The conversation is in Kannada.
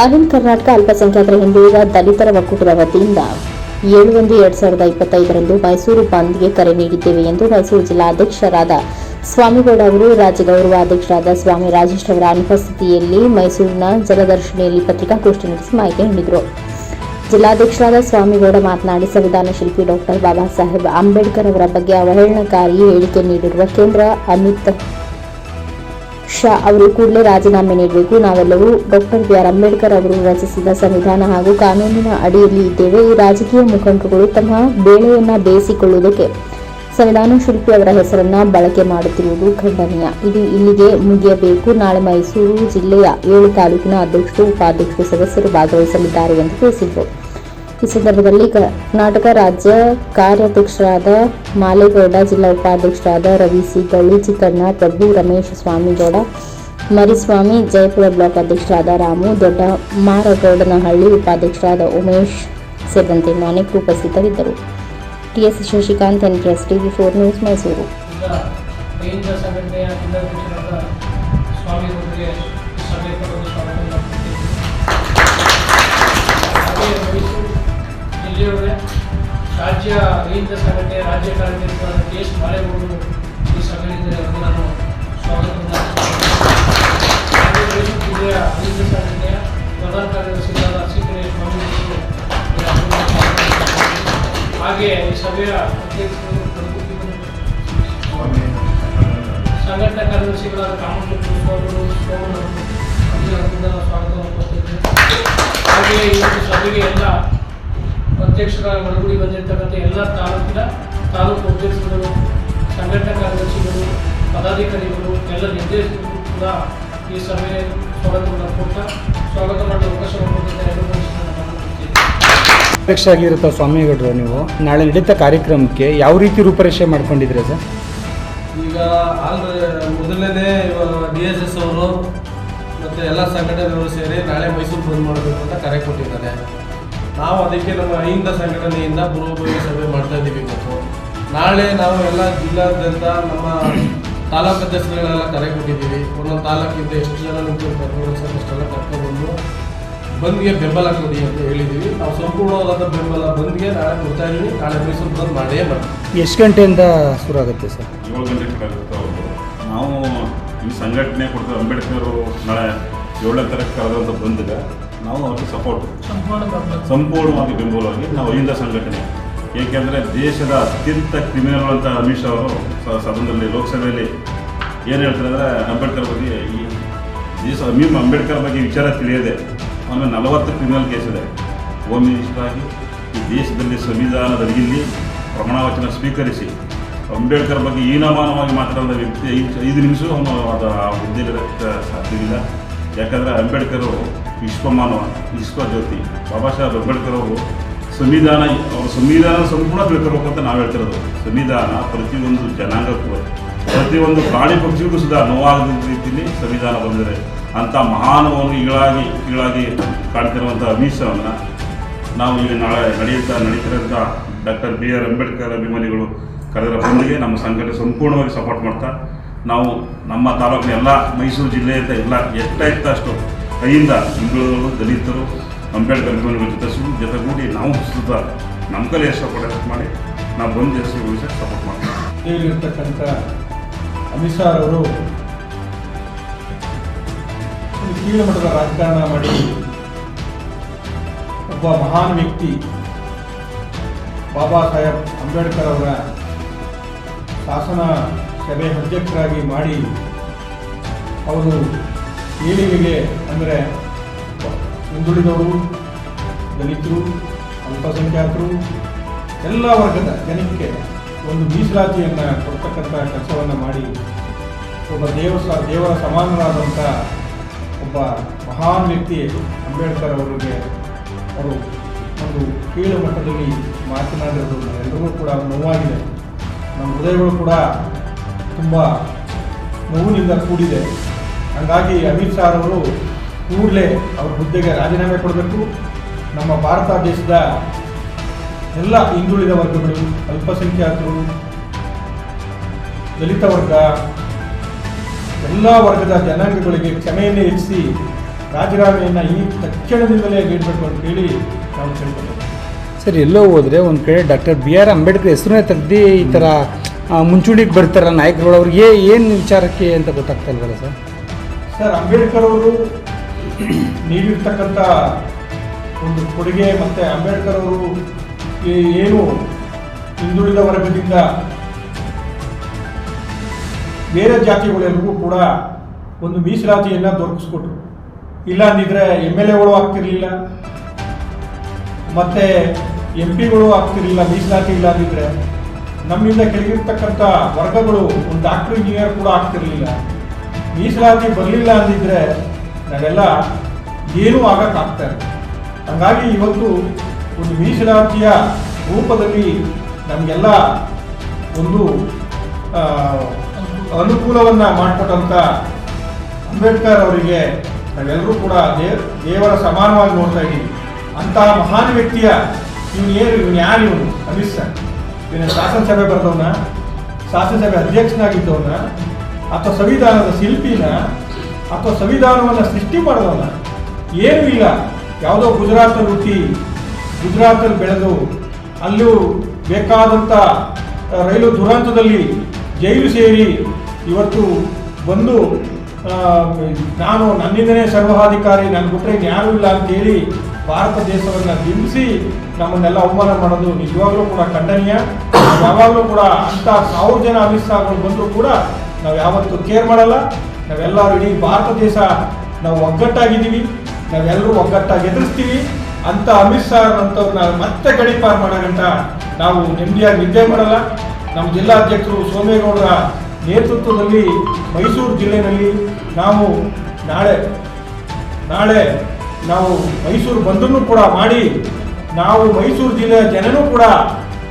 ಅರುಣ್ ಕರ್ನಾಟಕ ಅಲ್ಪಸಂಖ್ಯಾತರ ಹಿಂದುಳಿದ ದಲಿತರ ಒಕ್ಕೂಟದ ವತಿಯಿಂದ ಏಳು ಒಂದು ಎರಡ್ ಸಾವಿರದ ಇಪ್ಪತ್ತೈದರಂದು ಮೈಸೂರು ಬಂದ್ಗೆ ಕರೆ ನೀಡಿದ್ದೇವೆ ಎಂದು ಮೈಸೂರು ಜಿಲ್ಲಾಧ್ಯಕ್ಷರಾದ ಸ್ವಾಮಿಗೌಡ ಅವರು ರಾಜ್ಯ ಗೌರವ ಅಧ್ಯಕ್ಷರಾದ ಸ್ವಾಮಿ ರಾಜೇಶ್ ಅವರ ಅನುಪಸ್ಥಿತಿಯಲ್ಲಿ ಮೈಸೂರಿನ ಜಲದರ್ಶಿನಿಯಲ್ಲಿ ಪತ್ರಿಕಾಗೋಷ್ಠಿ ನಡೆಸಿ ಮಾಹಿತಿ ನೀಡಿದರು. ಜಿಲ್ಲಾಧ್ಯಕ್ಷರಾದ ಸ್ವಾಮಿಗೌಡ ಮಾತನಾಡಿ, ಸಂವಿಧಾನ ಶಿಲ್ಪಿ ಡಾಕ್ಟರ್ ಬಾಬಾ ಸಾಹೇಬ್ ಅಂಬೇಡ್ಕರ್ ಅವರ ಬಗ್ಗೆ ಅವಹೇಳನಕಾರಿ ಹೇಳಿಕೆ ನೀಡಿರುವ ಕೇಂದ್ರ ಅಮಿತ್ ಶಾ ಅವರು ಕೂಡಲೇ ರಾಜೀನಾಮೆ ನೀಡಬೇಕು. ನಾವೆಲ್ಲರೂ ಡಾಕ್ಟರ್ ಬಿ ಆರ್ ಅಂಬೇಡ್ಕರ್ ಅವರು ರಚಿಸಿದ ಸಂವಿಧಾನ ಹಾಗೂ ಕಾನೂನಿನ ಅಡಿಯಲ್ಲಿ ಇದ್ದೇವೆ. ಈ ರಾಜಕೀಯ ಮುಖಂಡರುಗಳು ತಮ್ಮ ಬೇಳೆಯನ್ನ ಬೇಯಿಸಿಕೊಳ್ಳುವುದಕ್ಕೆ ಸಂವಿಧಾನ ಶಿಲ್ಪಿ ಅವರ ಹೆಸರನ್ನ ಬಳಕೆ ಮಾಡುತ್ತಿರುವುದು ಖಂಡನೀಯ. ಇದು ಇಲ್ಲಿಗೆ ಮುಗಿಯಬೇಕು. ನಾಳೆ ಮೈಸೂರು ಜಿಲ್ಲೆಯ ಏಳು ತಾಲೂಕಿನ ಅಧ್ಯಕ್ಷರು, ಉಪಾಧ್ಯಕ್ಷರು ಸದಸ್ಯರು ಭಾಗವಹಿಸಲಿದ್ದಾರೆ ಎಂದು ತಿಳಿಸಿದರು. ಈ ಸಂದರ್ಭದಲ್ಲಿ ಕರ್ನಾಟಕ ರಾಜ್ಯ ಕಾರ್ಯಾಧ್ಯಕ್ಷರಾದ ಮಾಲೇಗೌಡ ಜಿಲ್ಲಾ ಉಪಾಧ್ಯಕ್ಷರಾದ ರವಿ ಸಿ ಗೌಳಿ ಚಿಕ್ಕಣ್ಣ ಪ್ರಭು ರಮೇಶ್ ಸ್ವಾಮಿಗೌಡ ಮರಿಸ್ವಾಮಿ ಜಯಪುರ ಬ್ಲಾಕ್ ಅಧ್ಯಕ್ಷರಾದ ರಾಮು ದೊಡ್ಡ ಮಾರಗೌಡನಹಳ್ಳಿ ಉಪಾಧ್ಯಕ್ಷರಾದ ಉಮೇಶ್ ಸೇರಿದಂತೆ ಅನೇಕರು ಉಪಸ್ಥಿತರಿದ್ದರು TS Shashikanth NKS TV four news Mysuru ಜಿಲ್ಲೆಯವರೇ ರಾಜ್ಯ ರೈತ ಸಂಘಟನೆ ರಾಜ್ಯ ಕಾರ್ಯಕರ್ತರ ಕೆ ಎಸ್ ಮಾಲೇಗೌಡರು ಈ ಅವರಿಗೆ ನಾನು ಸ್ವಾಗತ ಹಾಗೆ ಜಿಲ್ಲೆಯ ಕೇಂದ್ರ ಸಂಘಟನೆಯ ಪ್ರಧಾನ ಕಾರ್ಯದರ್ಶಿಯಾದ ಸಿದ್ದರಾಮಯ್ಯ ಸ್ವಾಮಿಗಳು ಹಾಗೆ ಈ ಸಭೆಯ ಅಧ್ಯಕ್ಷರು ಸಂಘಟನಾ ಕಾರ್ಯದರ್ಶಿಗಳಾದ ಅವರಿಗೆ ಸ್ವಾಗತವನ್ನು ಕೊಟ್ಟಿದ್ದೇನೆ ಹಾಗೆ ಈ ಒಂದು ಸಭೆಗೆ ಎಲ್ಲ ಅಧ್ಯಕ್ಷರ ಒಳಗೂಡಿ ಬಂದಿರತಕ್ಕಂಥ ಎಲ್ಲ ತಾಲೂಕಿನ ತಾಲೂಕು ಅಧ್ಯಕ್ಷರುಗಳು ಸಂಘಟನಾ ಕಾರ್ಯದರ್ಶಿಗಳು ಪದಾಧಿಕಾರಿಗಳು ಎಲ್ಲ ನಿರ್ದೇಶಕರು ಕೂಡ ಈ ಸಭೆಯ ಸ್ವಾಗತವನ್ನು ಕೊಡ್ತಾ ಸ್ವಾಗತ ಮಾಡಲು ಅವಕಾಶವನ್ನು ಅಧ್ಯಕ್ಷ ಆಗಿರುತ್ತ ಸ್ವಾಮಿಗೌಡರು ನೀವು? ನಾಳೆ ನಡೀತ ಕಾರ್ಯಕ್ರಮಕ್ಕೆ ಯಾವ ರೀತಿ ರೂಪರೇಷೆ ಮಾಡ್ಕೊಂಡಿದ್ದೀರಾ ಸರ್? ಈಗ ಮೊದಲನೇ ಡಿ ಎಸ್ ಎಸ್ ಅವರು ಮತ್ತು ಎಲ್ಲ ಸಂಘಟನೆಗಳು ಸೇರಿ ನಾಳೆ ಮೈಸೂರು ಬಂದ್ ಮಾಡಬೇಕು ಅಂತ ಕರೆ ಕೊಟ್ಟಿದ್ದಾರೆ. ನಾವು ಅದಕ್ಕೆ ನಮ್ಮ ಅಹಿಂದ ಸಂಘಟನೆಯಿಂದ ಪೂರ್ವಭಾವಿ ಸಭೆ ಮಾಡ್ತಾ ಇದ್ದೀವಿ ಇವತ್ತು ನಾಳೆ ನಾವು ಎಲ್ಲ ಜಿಲ್ಲಾದ್ಯಂತ ನಮ್ಮ ತಾಲೂಕು ಅಧ್ಯಕ್ಷರುಗಳೆಲ್ಲ ಕರೆ ಕೊಟ್ಟಿದ್ದೀವಿ. ಒಂದೊಂದು ತಾಲೂಕಿಂದ ಎಷ್ಟು ಜನ ನಿಂತು ಕರ್ಕೊಂಡು ಸರ್ ಅಷ್ಟೆಲ್ಲ ಕರ್ಕೊಂಡ್ಬಂದು ಬಂದ್ಗೆ ಬೆಂಬಲ ಕೊಡಿ ಅಂತ ಹೇಳಿದ್ದೀವಿ. ನಾವು ಸಂಪೂರ್ಣವಾದ ಬೆಂಬಲ ಬಂದ್ಗೆ ನಾಳೆ ಕೊಡ್ತಾ ಇದ್ದೀವಿ. ನಾಳೆ ಮೈಸೂರು ಬಂದು ಮಾಡೇ ಮಾಡ್ತೀವಿ. ಎಷ್ಟು ಗಂಟೆಯಿಂದ ಶುರು ಆಗುತ್ತೆ ಸರ್? ಏಳು ಗಂಟೆ ನಾವು ಈ ಸಂಘಟನೆ ಕೊಡ್ತಾರೆ ಅಂಬೇಡ್ಕರ್ ನಾಳೆ ಏಳನೇ ತಾರೀಕು ಕರೆದಂತ ಬಂದಾಗ ನಾವು ಅವ್ರಿಗೆ ಸಪೋರ್ಟ್ ಸಂಪೂರ್ಣವಾಗಿ. ಬೆಂಬಲವಾಗಿ ನಾವು ಅಹಿಂದ ಸಂಘಟನೆ. ಏಕೆಂದರೆ ದೇಶದ ಅತ್ಯಂತ ಕ್ರಿಮಿನಲ್ ಅಂತ ಅಮಿತ್ ಶಾ ಅವರು ಸದನದಲ್ಲಿ ಲೋಕಸಭೆಯಲ್ಲಿ ಏನು ಹೇಳ್ತಾರೆ ಅಂದರೆ ಅಂಬೇಡ್ಕರ್ ಬಗ್ಗೆ ಈ ದೇಶ ಅಮೀಮ್ ಅಂಬೇಡ್ಕರ್ ಬಗ್ಗೆ ವಿಚಾರ ತಿಳಿಯದೆ ಆಮೇಲೆ ನಲವತ್ತು ಕ್ರಿಮಿನಲ್ ಕೇಸ್ ಇದೆ. ಹೋಮ್ ಮಿನಿಸ್ಟರ್ ಆಗಿ ಈ ದೇಶದಲ್ಲಿ ಸಂವಿಧಾನದ ಅಡಿಯಲ್ಲಿ ಪ್ರಮಾಣ ವಚನ ಸ್ವೀಕರಿಸಿ ಅಂಬೇಡ್ಕರ್ ಬಗ್ಗೆ ಹೀನಮಾನವಾಗಿ ಮಾತನಾಡಿದ ವ್ಯಕ್ತಿ ಐದು ಐದು ನಿಮಿಷ ಅವನು ಅದು ಆ ಹುದ್ದೆಲಿರಕ್ಕೆ ಸಾಧ್ಯವಿಲ್ಲ. ಯಾಕಂದರೆ ಅಂಬೇಡ್ಕರು ವಿಶ್ವಮಾನವ ವಿಶ್ವಜ್ಯೋತಿ ಬಾಬಾ ಸಾಹೇಬ್ ಅಂಬೇಡ್ಕರ್ ಅವರು ಸಂವಿಧಾನ ಅವರು ಸಂವಿಧಾನ ಸಂಪೂರ್ಣ ತಿಳ್ಕೊಬೇಕು ಅಂತ ನಾವು ಹೇಳ್ತಿರೋದು. ಸಂವಿಧಾನ ಪ್ರತಿಯೊಂದು ಜನಾಂಗಕ್ಕೂ, ಪ್ರತಿಯೊಂದು ಪ್ರಾಣಿ ಪಕ್ಷಿಗೂ ಸುಧಾ ನೋವಾಗದ ರೀತಿಯಲ್ಲಿ ಸಂವಿಧಾನ ಬಂದಿದೆ. ಅಂಥ ಮಹಾನವನ್ನು ಈಗಾಗಿ ಈಗಾಗಿ ಕಾಣ್ತಿರುವಂಥ ಅಮಿಷವನ್ನು ನಾವು ಈಗ ನಾಳೆ ನಡೆಯುತ್ತಾ ನಡೀತಿರೋಂಥ ಡಾಕ್ಟರ್ ಬಿ ಆರ್ ಅಂಬೇಡ್ಕರ್ ಅಭಿಮಾನಿಗಳು ಕರೆದರ ಬಂದಿಗೆ ನಮ್ಮ ಸಂಘಟನೆ ಸಂಪೂರ್ಣವಾಗಿ ಸಪೋರ್ಟ್ ಮಾಡ್ತಾ, ನಾವು ನಮ್ಮ ತಾಲೂಕಿನ ಎಲ್ಲ ಮೈಸೂರು ಜಿಲ್ಲೆಯಿಂದ ಎಲ್ಲ ಎಷ್ಟಾಯ್ತು ಅಷ್ಟು ಕೈಯಿಂದ ಹಿಂದುಳಿದವರು ದಲಿತರು, ಅಂಬೇಡ್ಕರ್ ಅಭಿಮಾನಿಗಳ ಜೊತೆ ಜೊತೆಗೂಡಿ ನಾವು ಸುತ್ತ ನಮ್ಮ ಕಲೆ ಸಪೋರ್ಟ್ ಮಾಡಿ, ನಾವು ಬಂದು ದೇಶ ಸಪೋರ್ಟ್ ಮಾಡ್ತೀವಿ. ಅಮಿತ್ ಶಾ ಅವರು ಕೀಳು ಮಟ್ಟದ ರಾಜಕಾರಣ ಮಾಡಿ ಒಬ್ಬ ಮಹಾನ್ ವ್ಯಕ್ತಿ ಬಾಬಾ ಸಾಹೇಬ್ ಅಂಬೇಡ್ಕರ್ ಅವರ ಶಾಸನ ಸಭೆ ಅಧ್ಯಕ್ಷರಾಗಿ ಮಾಡಿ, ಅವರು ಏಳಿಗೆಗೆ ಅಂದರೆ ಹಿಂದುಳಿದವರು, ದಲಿತರು, ಅಲ್ಪಸಂಖ್ಯಾತರು, ಎಲ್ಲ ವರ್ಗದ ಜನಕ್ಕೆ ಒಂದು ಮೀಸಲಾತಿಯನ್ನು ಕೊಡ್ತಕ್ಕಂಥ ಕೆಲಸವನ್ನು ಮಾಡಿ ಒಬ್ಬ ದೇವ ದೇವರ ಸಮಾನರಾದಂಥ ಒಬ್ಬ ಮಹಾನ್ ವ್ಯಕ್ತಿ ಅಂಬೇಡ್ಕರ್ ಅವರಿಗೆ ಅವರು ಒಂದು ಕೀಳು ಮಟ್ಟದಲ್ಲಿ ಮಾತನಾಡಿರೋದು ಎಲ್ಲರಿಗೂ ಕೂಡ ನೋವಾಗಿದೆ. ನಮ್ಮ ಹೃದಯಗಳು ಕೂಡ ತುಂಬ ನೋವಿನಿಂದ ಕೂಡಿದೆ. ಹಾಗಾಗಿ ಅಮಿತ್ ಶಾ ಅವರು ಕೂಡಲೇ ಅವ್ರ ಹುದ್ದೆಗೆ ರಾಜೀನಾಮೆ ಕೊಡಬೇಕು. ನಮ್ಮ ಭಾರತ ದೇಶದ ಎಲ್ಲ ಹಿಂದುಳಿದ ವರ್ಗಗಳು, ಅಲ್ಪಸಂಖ್ಯಾತರು, ದಲಿತ ವರ್ಗ, ಎಲ್ಲ ವರ್ಗದ ಜನಾಂಗಗಳಿಗೆ ಕ್ಷಮೆಯನ್ನು ಹೆಚ್ಚಿಸಿ ರಾಜೀನಾಮೆಯನ್ನು ಈ ತಕ್ಷಣದಿಂದಲೇ ನೀಡಬೇಕು ಅಂತ ಹೇಳಿ ನಾವು ಕೇಳ್ಕೊಳ್ತೇವೆ. ಸರ್, ಎಲ್ಲೋ ಹೋದರೆ ಒಂದು ಕಡೆ ಡಾಕ್ಟರ್ ಬಿ ಆರ್ ಅಂಬೇಡ್ಕರ್ ಹೆಸರನ್ನೇ ತೆಗ್ದು ಈ ಥರ ಮುಂಚೂಣಿಗೆ ಬರ್ತಾರ ನಾಯಕರುಗಳು ಅವ್ರಿಗೆ ಏನು ವಿಚಾರಕ್ಕೆ ಅಂತ ಗೊತ್ತಾಗ್ತಾ ಇಲ್ವಲ್ಲ ಸರ್? ಸರ್, ಅಂಬೇಡ್ಕರ್ ಅವರು ನೀಡಿರ್ತಕ್ಕಂಥ ಒಂದು ಕೊಡುಗೆ ಮತ್ತು ಅಂಬೇಡ್ಕರ್ ಅವರು ಏನು ಹಿಂದುಳಿದ ವರ್ಗದಿಂದ ಬೇರೆ ಜಾತಿಗಳೆಲ್ಲರಿಗೂ ಕೂಡ ಒಂದು ಮೀಸಲಾತಿಯನ್ನು ದೊರಕಿಸ್ಕೊಟ್ರು. ಇಲ್ಲ ಅಂದಿದ್ರೆ ಎಂ ಎಲ್ ಎಗಳು ಆಗ್ತಿರ್ಲಿಲ್ಲ. ಮತ್ತೆ ಎಂ ಪಿಗಳು ಆಗ್ತಿರ್ಲಿಲ್ಲ, ಮೀಸಲಾತಿ ಇಲ್ಲ ಅಂದಿದ್ರೆ ನಮ್ಮಿಂದ ಕೆಳಗಿರ್ತಕ್ಕಂಥ ವರ್ಗಗಳು, ಒಂದು ಡಾಕ್ಟರ್, ಇಂಜಿನಿಯರ್ ಕೂಡ ಆಗ್ತಿರ್ಲಿಲ್ಲ. ಮೀಸಲಾತಿ ಬರಲಿಲ್ಲ ಅಂದಿದ್ರೆ ನಾವೆಲ್ಲ ಏನೂ ಆಗಕ್ಕಾಗ್ತಾ ಇಲ್ಲ. ಹಾಗಾಗಿ ಇವತ್ತು ಒಂದು ಮೀಸಲಾತಿಯ ರೂಪದಲ್ಲಿ ನಮಗೆಲ್ಲ ಒಂದು ಅನುಕೂಲವನ್ನು ಮಾಡಿಕೊಟ್ಟಂಥ ಅಂಬೇಡ್ಕರ್ ಅವರಿಗೆ ನಾವೆಲ್ಲರೂ ಕೂಡ ದೇವ್ ದೇವರ ಸಮಾನವಾಗಿ ನೋಡ್ತಾ ಇದ್ದೀವಿ. ಅಂತಹ ಮಹಾನ್ ವ್ಯಕ್ತಿಯ ಇವನು ಏನು ಇವನು ಯಾರು ಇವನು? ಅಮಿತ್ ಶಾ. ಇವನ ಶಾಸನಸಭೆ ಬರೆದವನ, ಶಾಸನಸಭೆ ಅಧ್ಯಕ್ಷನಾಗಿದ್ದವನ ಅಥವಾ ಸಂವಿಧಾನದ ಶಿಲ್ಪಿನ ಅಥವಾ ಸಂವಿಧಾನವನ್ನು ಸೃಷ್ಟಿ ಮಾಡಿದವನ. ಏನೂ ಇಲ್ಲ. ಯಾವುದೋ ಗುಜರಾತಲ್ಲಿ ಹುಟ್ಟಿ ಗುಜರಾತಲ್ಲಿ ಬೆಳೆದು ಅಲ್ಲೂ ಬೇಕಾದಂಥ ರೈಲು ದುರಂತದಲ್ಲಿ ಜೈಲು ಸೇರಿ ಇವತ್ತು ಬಂದು ನಾನು ನನ್ನಿಂದನೇ ಸರ್ವಾಧಿಕಾರಿ, ನಾನು ಬಿಟ್ಟರೆ ಯಾರು ಇಲ್ಲ ಅಂತೇಳಿ ಭಾರತ ದೇಶವನ್ನು ಬಿಂಬಿಸಿ ನಮ್ಮನ್ನೆಲ್ಲ ಅವಮಾನ ಮಾಡೋದು ನಿಜವಾಗ್ಲೂ ಕೂಡ ಖಂಡನೀಯ. ಯಾವಾಗಲೂ ಕೂಡ ಅಂಥ ಸಾವಿರ ಜನ ಅಮಿತ್ ಬಂದರೂ ಕೂಡ ನಾವು ಯಾವತ್ತೂ ಕೇರ್ ಮಾಡಲ್ಲ. ನಾವೆಲ್ಲರೂ ಇಡೀ ಭಾರತ ದೇಶ ನಾವು ಒಗ್ಗಟ್ಟಾಗಿದ್ದೀವಿ. ನಾವೆಲ್ಲರೂ ಒಗ್ಗಟ್ಟಾಗಿ ಎದುರಿಸ್ತೀವಿ. ಅಂತ ಅಮಿತ್ ಶಾ ಅಂತವ್ರನ್ನ ಮತ್ತೆ ಗಡಿಪಾರು ಮಾಡೋಣ ನಾವು ನೆಮ್ಮದಿಯಾಗಿ ನಿದ್ದೆ ಮಾಡಲ್ಲ. ನಮ್ಮ ಜಿಲ್ಲಾಧ್ಯಕ್ಷರು ಸೋಮೇಗೌಡರ ನೇತೃತ್ವದಲ್ಲಿ ಮೈಸೂರು ಜಿಲ್ಲೆಯಲ್ಲಿ ನಾವು ನಾಳೆ ನಾಳೆ ನಾವು ಮೈಸೂರು ಬಂದನ್ನು ಕೂಡ ಮಾಡಿ, ನಾವು ಮೈಸೂರು ಜಿಲ್ಲೆಯ ಜನನೂ ಕೂಡ